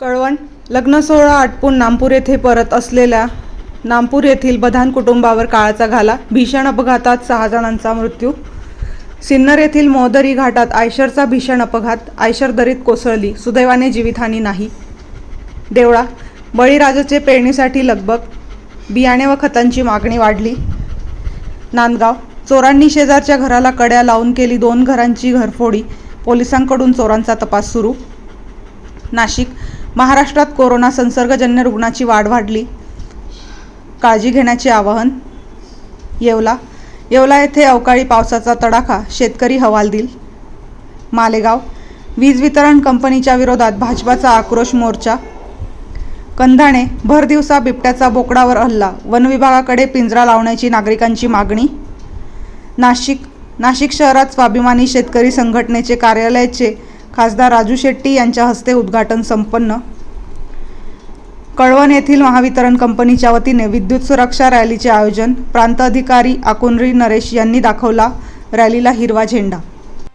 कळवण. लग्नसोहळा आटपून नामपूर येथे परत असलेल्या नामपूर येथील बधान कुटुंबावर काळाचा घाला. भीषण अपघातात सहा जणांचा मृत्यू. सिन्नर येथील मोहदरी घाटात आयशरचा भीषण अपघात. आयशर दरीत कोसळली. सुदैवाने जीवितहानी नाही. देवळा. बळीराजाचे पेरणीसाठी लगबग. बियाणे व खतांची मागणी वाढली. नांदगाव. चोरांनी शेजारच्या घराला कड्या लावून केली दोन घरांची घरफोडी. पोलिसांकडून चोरांचा तपास सुरू. नाशिक. महाराष्ट्रात कोरोना संसर्गजन्य रुग्णाची वाढ वाढली. काळजी घेण्याचे आवाहन येवला. येवला येथे अवकाळी पावसाचा तडाखा शेतकरी हवालदिल मालेगाव वीज वितरण कंपनीच्या विरोधात भाजपाचा आक्रोश मोर्चा. कंधाणे भर दिवसा बिबट्याचा बोकडावर हल्ला वन विभागाकडे पिंजरा लावण्याची नागरिकांची मागणी. नाशिक नाशिक शहरात स्वाभिमानी शेतकरी संघटनेचे कार्यालयाचे खासदार राजू शेट्टी यांच्या हस्ते उद्घाटन संपन्न. कळवण येथील महावितरण कंपनीच्या वतीने विद्युत सुरक्षा रॅलीचे आयोजन प्रांत अधिकारी आकुनरी नरेश यांनी दाखवला. रॅलीला हिरवा झेंडा